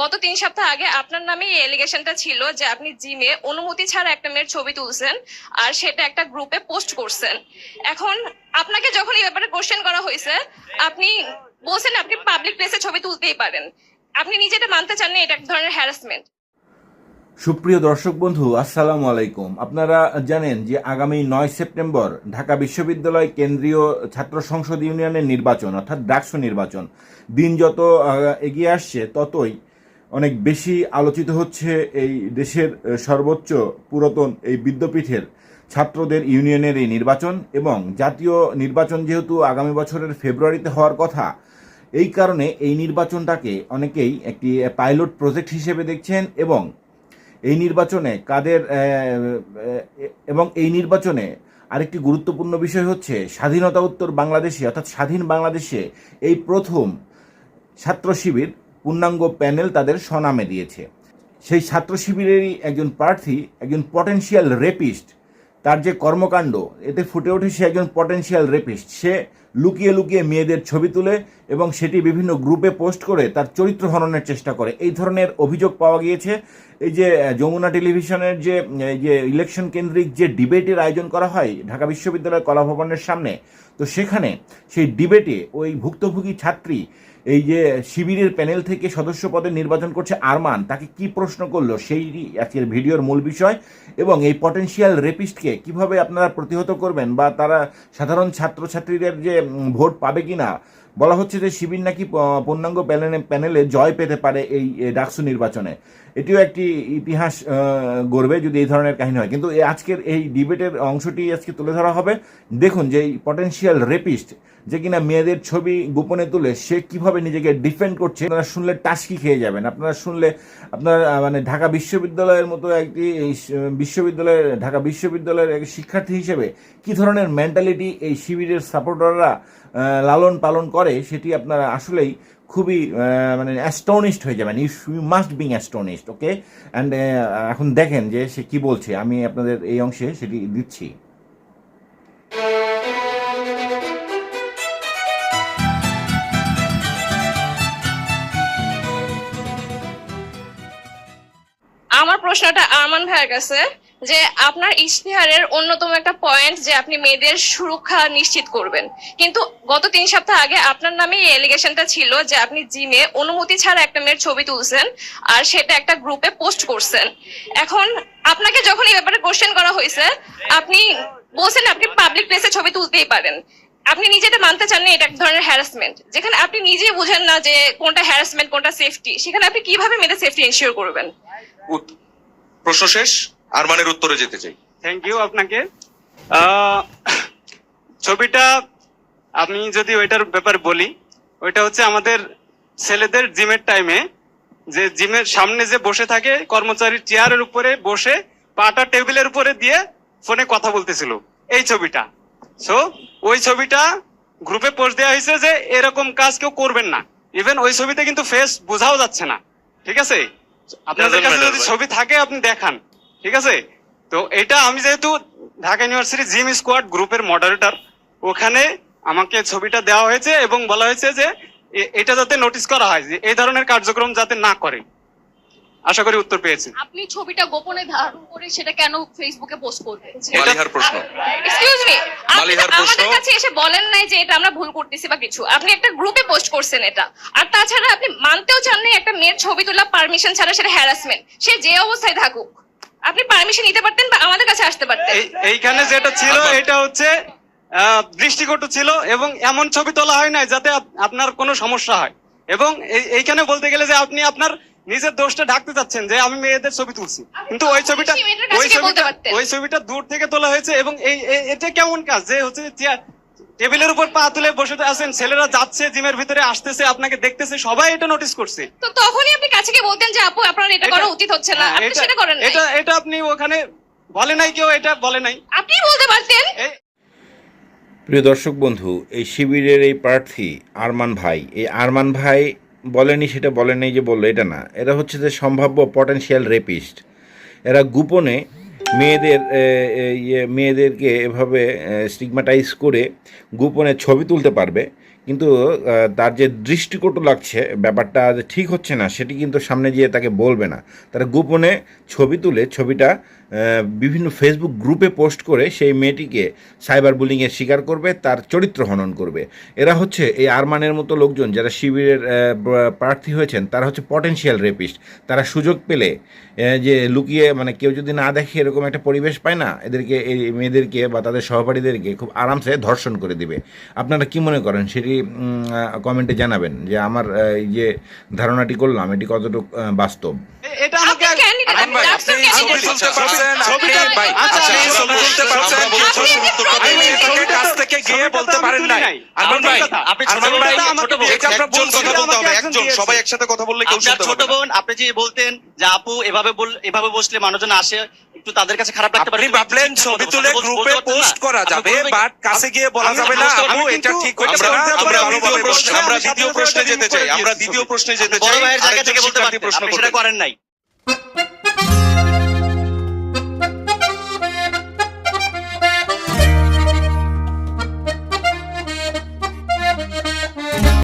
গত তিন সপ্তাহ আগে আপনার নামে এই এলিগেশনটা ছিল যে আপনি জিমে অনুমতি ছাড়া একটা মেয়ের ছবি তুলছেন আর সেটা একটা গ্রুপে পোস্ট করছেন। এখন আপনাকে যখন এই ব্যাপারে কোশ্চেন করা হয়েছে, আপনি বলছেন আপনি পাবলিক প্লেসে ছবি তুলতেই পারেন। আপনি নিজে এটা মানতে চান না, এটা এক ধরনের হ্যারাসমেন্ট সুপ্রিয় দর্শক বন্ধু, আসসালামু আলাইকুম। আপনারা জানেন যে আগামী নয় সেপ্টেম্বর ঢাকা বিশ্ববিদ্যালয় কেন্দ্রীয় ছাত্র সংসদ ইউনিয়নের নির্বাচন, অর্থাৎ ডাকসু নির্বাচন, দিন যত এগিয়ে আসছে, ততই অনেক বেশি আলোচিত হচ্ছে এই দেশের সর্বোচ্চ পুরাতন এই বিদ্যাপীঠের ছাত্রদের ইউনিয়নের এই নির্বাচন এবং জাতীয় নির্বাচন যেহেতু আগামী বছরের ফেব্রুয়ারিতে হওয়ার কথা, এই কারণে এই নির্বাচনটাকে অনেকেই একটি পাইলট প্রজেক্ট হিসেবে দেখছেন এবং এই নির্বাচনে কাদের এবং এই নির্বাচনে আরেকটি গুরুত্বপূর্ণ বিষয় হচ্ছে স্বাধীনতা উত্তর বাংলাদেশে, অর্থাৎ স্বাধীন বাংলাদেশে এই প্রথম ছাত্র শিবির পূর্ণাঙ্গ প্যানেল তাদের স্বনামে দিয়েছে। সেই ছাত্র শিবিরেরই একজন প্রার্থী, একজন পটেনশিয়াল রেপিস্ট তার যে কর্মকাণ্ড, এতে ফুটে ওঠে সে একজন পটেনশিয়াল রেপিস্ট সে লুকিয়ে লুকিয়ে মেয়েদের ছবি তুলে এবং সেটি বিভিন্ন গ্রুপে পোস্ট করে তার চরিত্র হননের চেষ্টা করে। এই ধরনের অভিযোগ পাওয়া গিয়েছে। এই যে যমুনা টেলিভিশনের যে যে ইলেকশন কেন্দ্রিক যে ডিবেটের আয়োজন করা হয় ঢাকা বিশ্ববিদ্যালয়ের কলাভবনের সামনে, তো সেখানে সেই ডিবেটে ওই ভুক্তভোগী ছাত্রী, এই যে শিবিরের প্যানেল থেকে সদস্য পদে নির্বাচন করছে আরমান, তাকে কি প্রশ্ন করল সেই আজকের ভিডিওর মূল বিষয় এবং এই পটেনশিয়াল রেপিস্টকে কীভাবে আপনারা প্রতিহত করবেন বা তারা সাধারণ ছাত্রছাত্রীদের যে ভোট পাবে কি না বলা হচ্ছে যে শিবির নাকি পূর্ণাঙ্গ প্যানেলে প্যানেলে জয় পেতে পারে এই ডাকসু নির্বাচনে। এটিও একটি ইতিহাস গড়বে যদি এই ধরনের কাহিনী হয়। কিন্তু আজকের এই ডিবেটের অংশটি আজকে তুলে ধরা হবে। দেখুন যে এই পটেনশিয়াল রেপিস্ট যে কিনা মেয়েদের ছবি গোপনে তুলে সে কীভাবে নিজেকে ডিফেন্ড করছে, আপনারা শুনলে টাস্কি খেয়ে যাবেন। আপনারা শুনলে আপনার মানে ঢাকা বিশ্ববিদ্যালয়ের মতো একটি বিশ্ববিদ্যালয়ের, ঢাকা বিশ্ববিদ্যালয়ের এক শিক্ষার্থী হিসেবে কি ধরনের মেন্টালিটি এই শিবিরের সাপোর্টাররা লালন পালন করে, সেটি আপনারা আসলেই খুবই মানে অ্যাস্টনিশড হয়ে যাবেন। You you must being astonished okay and এখন দেখেন যে সে কি বলছে। আমি আপনাদের এই অংশে সেটি দিচ্ছি। আমার প্রশ্নটা আরমান ভাইয়ের কাছে যে আপনার ইশতেহারের অন্যতম একটা পয়েন্ট যে আপনি মেয়েদের সুরক্ষা নিশ্চিত করবেন। কিন্তু গত তিন সপ্তাহ আগে আপনার নামে এই এলিগেশনটা ছিল যে আপনি জিমে অনুমতি ছাড়া একটা মেয়ের ছবি তুলছেন আর সেটা একটা গ্রুপে পোস্ট করছেন। এখন আপনাকে যখন এই ব্যাপারে কোশ্চেন করা হয়েছে, আপনি বলছেন আপনি পাবলিক প্লেসে ছবি তুলতেই পারেন। আপনি নিজে এটা মানতে চান না এটা এক ধরনের হ্যারাসমেন্ট যেখানে আপনি নিজেই বুঝেন না যে কোনটা হ্যারাসমেন্ট কোনটা সেফটি সেখানে আপনি কীভাবে মেয়েদের সেফটি এনশিওর করবেন? প্রশ্ন শেষ, আরমানের উত্তরে যেতে চাই। থ্যাংক ইউ আপনাকে। ছবিটা আমি যদি ওইটার ব্যাপারে বলি, ওইটা হচ্ছে আমাদের ছেলেদের জিমের টাইমে যে জিমের সামনে যে বসে থাকে, কর্মচারী চেয়ারের উপরে বসে, পাটা টেবিলের উপরে দিয়ে ফোনে কথা বলতেছিল, এই ছবিটা। সো ওই ছবিটা গ্রুপে পোস্ট দেওয়া হয়েছে যে, এরকম কাজ কেউ করবেন না। ইভেন ওই ছবিতে কিন্তু ফেস বোঝাও যাচ্ছে না। ঠিক আছে? আপনাদের কাছে যদি ছবি থাকে আপনি দেখান ঠিক আছে? তো এটা আমি যেহেতু ঢাকা ইউনিভার্সিটি জিম স্কোয়াড গ্রুপের মডারেটর ওখানে আমাকে ছবিটা দেওয়া হয়েছে এবং বলা হয়েছে যে এটা যাতে নোটিস করা হয় যে এই ধরনের কার্যক্রম যাতে না করে। আশা করি উত্তর পেয়েছি। আপনি ছবিটা গোপনে ধারণ করে সেটা কেন ফেসবুকে পোস্ট করবেন? এক্সকিউজ মি মালিহার প্রশ্ন। আমাদের কাছে এসে বলেন নাই যে এটা আমরা ভুল করতেছি বা কিছু। আপনি একটা গ্রুপে পোস্ট করছেন এটা। আর তাছাড়া আপনি মানতেও চান না একটা মেয়ের ছবি তোলা পারমিশন ছাড়া সেটা হ্যারাসমেন্ট সে যে অবস্থায় থাকুক আপনি পারমিশন নিতে পারতেন বা আমাদের কাছে আসতে পারতেন? এইখানে যেটা ছিল এটা হচ্ছে আহ, দৃষ্টিকটু ছিল এবং এমন ছবি তোলা হয় না যাতে আপনার কোনো সমস্যা হয়। এবং এইখানে বলতে গেলে যে আপনি আপনার নিজের দোষটা ঢাকতে চাচ্ছেন যে আমি মেয়েদের ছবি তুলছি। কিন্তু ওই ছবিটা ওই ছবিটা ওই ছবিটা দূর থেকে তোলা হয়েছে এবং এই এটা কেমন কাজ? যে হচ্ছে টেবিলের উপর পা তুলে বসে আছেন ছেলেরা যাচ্ছে জিমের ভিতরে আসতেছে আপনাকে দেখতেছে সবাই এটা নোটিস করছে। তো তখনই আপনি কাছে গিয়ে বলতেন যে আপু আপনার এটা করা উচিত হচ্ছে না। হ্যাঁ, আপনি সেটা করেন এটা এটা আপনি ওখানে বলে নাই কেউ এটা বলে নাই। আপনি বলতে পারতেন। প্রিয় দর্শক বন্ধু এই শিবিরের এই প্রার্থী আরমান ভাই এই আরমান ভাই বলেনি, সেটা বলেনি যে বলল, এটা না। এরা হচ্ছে যে সম্ভাব্য পটেনশিয়াল রেপিস্ট এরা গোপনে মেয়েদের ইয়ে মেয়েদেরকে এভাবে স্টিগমাটাইজ করে গোপনে ছবি তুলতে পারবে। কিন্তু তার যে দৃষ্টিকটু লাগছে, ব্যাপারটা ঠিক হচ্ছে না, সেটি কিন্তু সামনে গিয়ে তাকে বলবে না। তারা গোপনে ছবি তুলে, ছবিটা বিভিন্ন ফেসবুক গ্রুপে পোস্ট করে সেই মেয়েটিকে সাইবার বুলিংয়ের শিকার করবে, তার চরিত্র হনন করবে। এরা হচ্ছে এই আরমানের মতো লোকজন যারা শিবিরের প্রার্থী হয়েছেন, তারা হচ্ছে পটেনশিয়াল রেপিস্ট তারা সুযোগ পেলে যে লুকিয়ে মানে কেউ যদি না দেখে এরকম একটা পরিবেশ পায় না, এদেরকে, এই মেয়েদেরকে বা তাদের সহপাঠীদেরকে খুব আরামসে ধর্ষণ করে দিবে। আপনারা কি মনে করেন? সেটি কমেন্টে জানাবেন যে আমার এই যে ধারণাটি করলাম, এটি কতটুকু বাস্তব? এটা ছোট বোন, আপনি যে বলতেন যে আপু এভাবে এভাবে বসলে মানুষজন আসে একটু তাদের কাছে খারাপ লাগতে পারে ভাবলেন ছবি তুলে গ্রুপে পোস্ট করা যাবে বাট কাছে গিয়ে বলা যাবে না। আপু এটা ঠিক হচ্ছে আমরা- না। আমরা আমরা দ্বিতীয় বলতে আমরা দ্বিতীয় প্রশ্নে যেতে চাই আমরা দ্বিতীয় প্রশ্নে যেতে বড় চাই ভাইয়ের জায়গা থেকে বলতে পারতেন প্রশ্ন আপনি সেটা করেন নাই Bye.